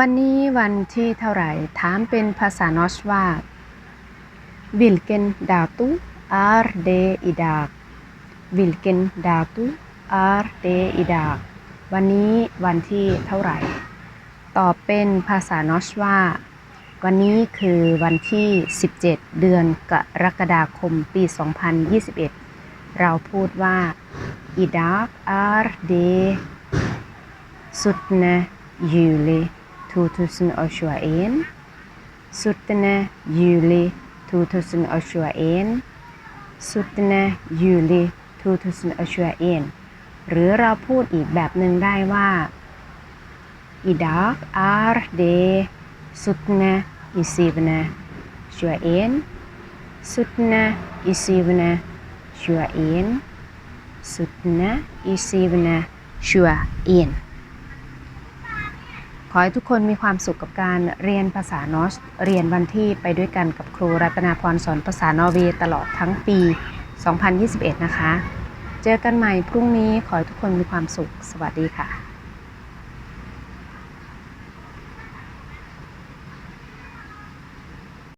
วันนี้วันที่เท่าไหร่ ถามเป็นภาษานอชว่า Vilken dato är det idag Vilken dato är det idag วันนี้วันที่เท่าไหร่ ตอบเป็นภาษานอชว่า วันนี้คือวันที่ 17 เดือนกรกฎาคมปี 2021 เราพูดว่า idag är det 17 juli 2021 17ยูรี2021 17ยูรี2021 หรือเราพูดอีกแบบหนึ่งได้ว่าอีดอกอาร์เดสุดนะอีซีบนะชัวเอนสุดนะอีซี Idag är det 17 i 7 21 17 i 7 21 17 i 7 21 ขอให้ทุกคนมีความสุขกับการเรียนภาษานอสเรียนวันที่ไปด้วยกันกับครูรัตนาพรสอนภาษานอร์เวย์ตลอดทั้งปี 2021 นะคะ เจอกันใหม่พรุ่งนี้ขอให้ทุกคนมีความสุข สวัสดีค่ะ